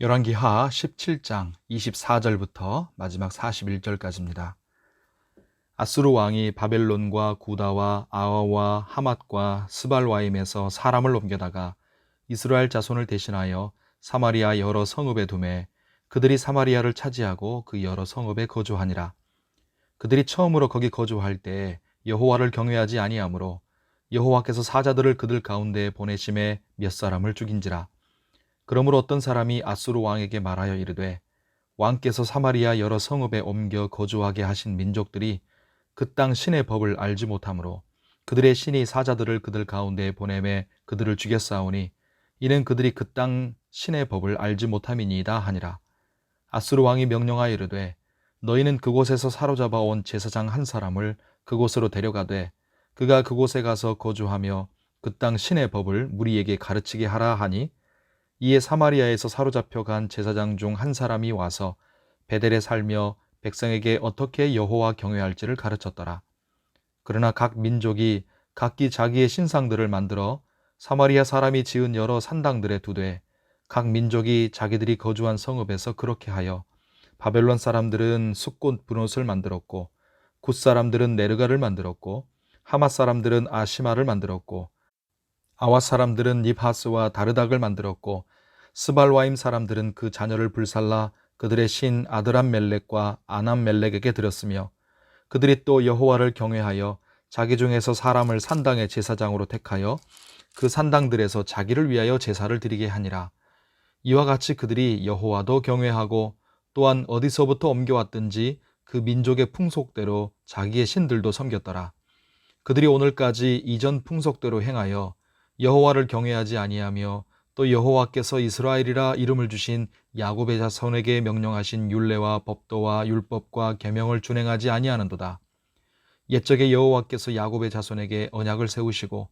열왕기하 17장 24절부터 마지막 41절까지입니다. 아수르 왕이 바벨론과 구다와 아와와 하맛과 스발와임에서 사람을 옮겨다가 이스라엘 자손을 대신하여 사마리아 여러 성읍에 두매 그들이 사마리아를 차지하고 그 여러 성읍에 거주하니라. 그들이 처음으로 거기 거주할 때 여호와를 경외하지 아니하므로 여호와께서 사자들을 그들 가운데에 보내심에 몇 사람을 죽인지라. 그러므로 어떤 사람이 아수르 왕에게 말하여 이르되 왕께서 사마리아 여러 성읍에 옮겨 거주하게 하신 민족들이 그 땅 신의 법을 알지 못하므로 그들의 신이 사자들을 그들 가운데에 보내매 그들을 죽였사오니 이는 그들이 그 땅 신의 법을 알지 못함이니이다 하니라. 아수르 왕이 명령하여 이르되 너희는 그곳에서 사로잡아 온 제사장 한 사람을 그곳으로 데려가되 그가 그곳에 가서 거주하며 그 땅 신의 법을 무리에게 가르치게 하라 하니 이에 사마리아에서 사로잡혀 간 제사장 중 한 사람이 와서 베델에 살며 백성에게 어떻게 여호와 경외할지를 가르쳤더라. 그러나 각 민족이 각기 자기의 신상들을 만들어 사마리아 사람이 지은 여러 산당들에 두되 각 민족이 자기들이 거주한 성읍에서 그렇게 하여 바벨론 사람들은 숫꽃 분옷을 만들었고 굿 사람들은 네르가를 만들었고 하맛 사람들은 아시마를 만들었고 아와 사람들은 닙하스와 다르닥을 만들었고 스발와임 사람들은 그 자녀를 불살라 그들의 신 아드람 멜렉과 아남 멜렉에게 드렸으며 그들이 또 여호와를 경외하여 자기 중에서 사람을 산당의 제사장으로 택하여 그 산당들에서 자기를 위하여 제사를 드리게 하니라. 이와 같이 그들이 여호와도 경외하고 또한 어디서부터 옮겨왔든지 그 민족의 풍속대로 자기의 신들도 섬겼더라. 그들이 오늘까지 이전 풍속대로 행하여 여호와를 경외하지 아니하며 또 여호와께서 이스라엘이라 이름을 주신 야곱의 자손에게 명령하신 율례와 법도와 율법과 계명을 준행하지 아니하는도다. 옛적에 여호와께서 야곱의 자손에게 언약을 세우시고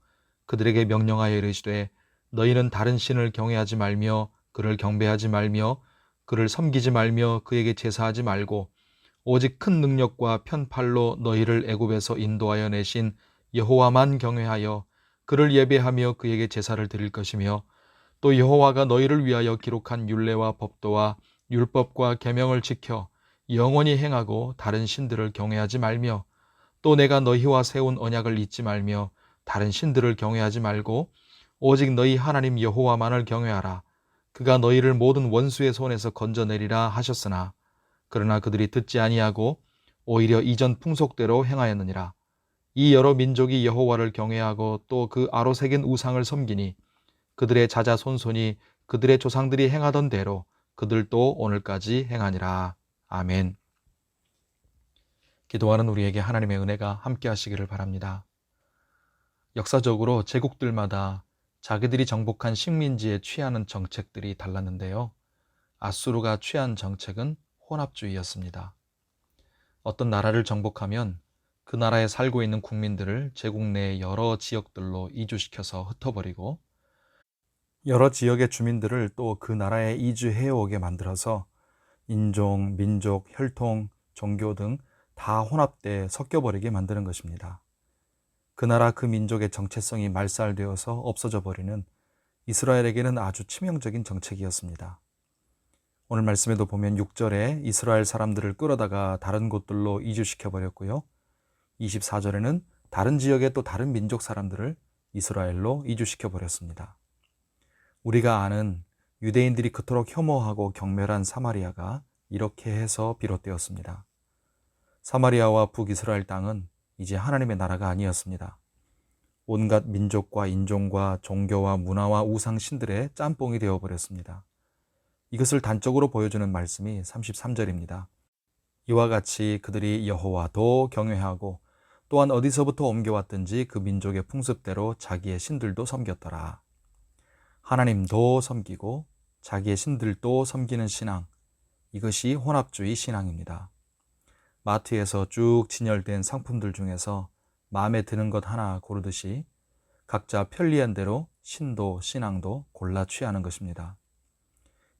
그들에게 명령하여 이르시되 너희는 다른 신을 경외하지 말며 그를 경배하지 말며 그를 섬기지 말며 그에게 제사하지 말고 오직 큰 능력과 편팔로 너희를 애굽에서 인도하여 내신 여호와만 경외하여 그를 예배하며 그에게 제사를 드릴 것이며 또 여호와가 너희를 위하여 기록한 율례와 법도와 율법과 계명을 지켜 영원히 행하고 다른 신들을 경외하지 말며 또 내가 너희와 세운 언약을 잊지 말며 다른 신들을 경외하지 말고 오직 너희 하나님 여호와만을 경외하라. 그가 너희를 모든 원수의 손에서 건져내리라 하셨으나 그러나 그들이 듣지 아니하고 오히려 이전 풍속대로 행하였느니라 이 여러 민족이 여호와를 경외하고 또 그 아로 새긴 우상을 섬기니 그들의 자자 손손이 그들의 조상들이 행하던 대로 그들도 오늘까지 행하니라. 아멘. 기도하는 우리에게 하나님의 은혜가 함께 하시기를 바랍니다. 역사적으로 제국들마다 자기들이 정복한 식민지에 취하는 정책들이 달랐는데요. 아수르가 취한 정책은 혼합주의였습니다. 어떤 나라를 정복하면 그 나라에 살고 있는 국민들을 제국 내 여러 지역들로 이주시켜서 흩어버리고 여러 지역의 주민들을 또 그 나라에 이주해 오게 만들어서 인종, 민족, 혈통, 종교 등 다 혼합돼 섞여버리게 만드는 것입니다. 그 나라 그 민족의 정체성이 말살되어서 없어져 버리는 이스라엘에게는 아주 치명적인 정책이었습니다. 오늘 말씀에도 보면 6절에 이스라엘 사람들을 끌어다가 다른 곳들로 이주시켜 버렸고요. 24절에는 다른 지역의 또 다른 민족 사람들을 이스라엘로 이주시켜 버렸습니다. 우리가 아는 유대인들이 그토록 혐오하고 경멸한 사마리아가 이렇게 해서 비롯되었습니다. 사마리아와 북이스라엘 땅은 이제 하나님의 나라가 아니었습니다. 온갖 민족과 인종과 종교와 문화와 우상 신들의 짬뽕이 되어버렸습니다. 이것을 단적으로 보여주는 말씀이 33절입니다. 이와 같이 그들이 여호와도 경외하고 또한 어디서부터 옮겨왔든지 그 민족의 풍습대로 자기의 신들도 섬겼더라. 하나님도 섬기고 자기의 신들도 섬기는 신앙. 이것이 혼합주의 신앙입니다. 마트에서 쭉 진열된 상품들 중에서 마음에 드는 것 하나 고르듯이 각자 편리한 대로 신도 신앙도 골라 취하는 것입니다.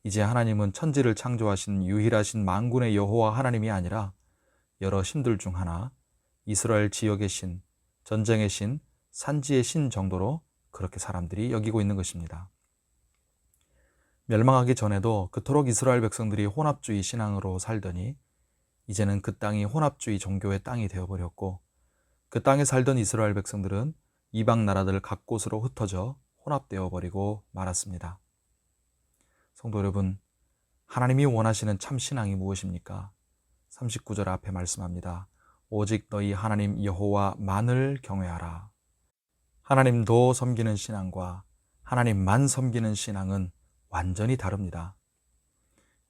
이제 하나님은 천지를 창조하신 유일하신 만군의 여호와 하나님이 아니라 여러 신들 중 하나, 이스라엘 지역의 신, 전쟁의 신, 산지의 신 정도로 그렇게 사람들이 여기고 있는 것입니다. 멸망하기 전에도 그토록 이스라엘 백성들이 혼합주의 신앙으로 살더니 이제는 그 땅이 혼합주의 종교의 땅이 되어버렸고 그 땅에 살던 이스라엘 백성들은 이방 나라들 각 곳으로 흩어져 혼합되어 버리고 말았습니다. 성도 여러분, 하나님이 원하시는 참 신앙이 무엇입니까? 39절 앞에 말씀합니다. 오직 너희 하나님 여호와만을 경외하라. 하나님도 섬기는 신앙과 하나님만 섬기는 신앙은 완전히 다릅니다.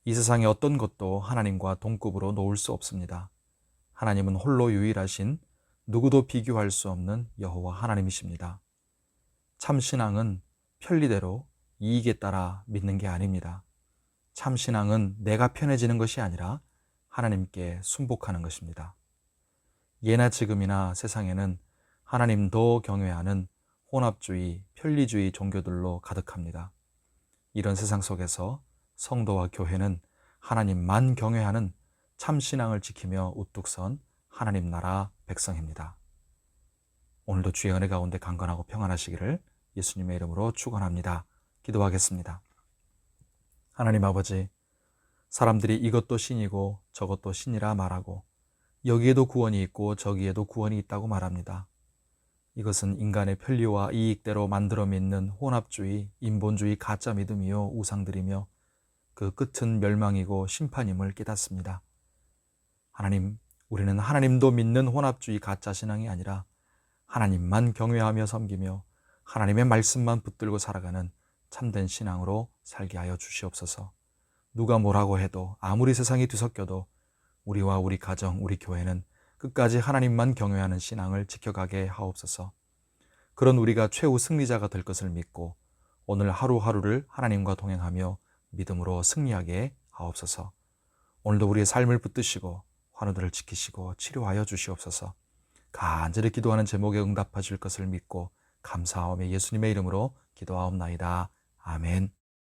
이 세상의 어떤 것도 하나님과 동급으로 놓을 수 없습니다. 하나님은 홀로 유일하신 누구도 비교할 수 없는 여호와 하나님이십니다. 참 신앙은 편리대로 이익에 따라 믿는 게 아닙니다. 참 신앙은 내가 편해지는 것이 아니라 하나님께 순복하는 것입니다. 예나 지금이나 세상에는 하나님도 경외하는 혼합주의, 편리주의 종교들로 가득합니다. 이런 세상 속에서 성도와 교회는 하나님만 경외하는 참 신앙을 지키며 우뚝 선 하나님 나라 백성입니다. 오늘도 주의 은혜 가운데 강건하고 평안하시기를 예수님의 이름으로 축원합니다. 기도하겠습니다. 하나님 아버지, 사람들이 이것도 신이고 저것도 신이라 말하고 여기에도 구원이 있고 저기에도 구원이 있다고 말합니다. 이것은 인간의 편리와 이익대로 만들어 믿는 혼합주의, 인본주의 가짜 믿음이요 우상들이며 그 끝은 멸망이고 심판임을 깨닫습니다. 하나님, 우리는 하나님도 믿는 혼합주의 가짜 신앙이 아니라 하나님만 경외하며 섬기며 하나님의 말씀만 붙들고 살아가는 참된 신앙으로 살게 하여 주시옵소서. 누가 뭐라고 해도 아무리 세상이 뒤섞여도 우리와 우리 가정, 우리 교회는 끝까지 하나님만 경외하는 신앙을 지켜가게 하옵소서. 그런 우리가 최후 승리자가 될 것을 믿고 오늘 하루하루를 하나님과 동행하며 믿음으로 승리하게 하옵소서. 오늘도 우리의 삶을 붙드시고 환우들을 지키시고 치료하여 주시옵소서. 간절히 기도하는 제목에 응답하실 것을 믿고 감사하며 예수님의 이름으로 기도하옵나이다. 아멘.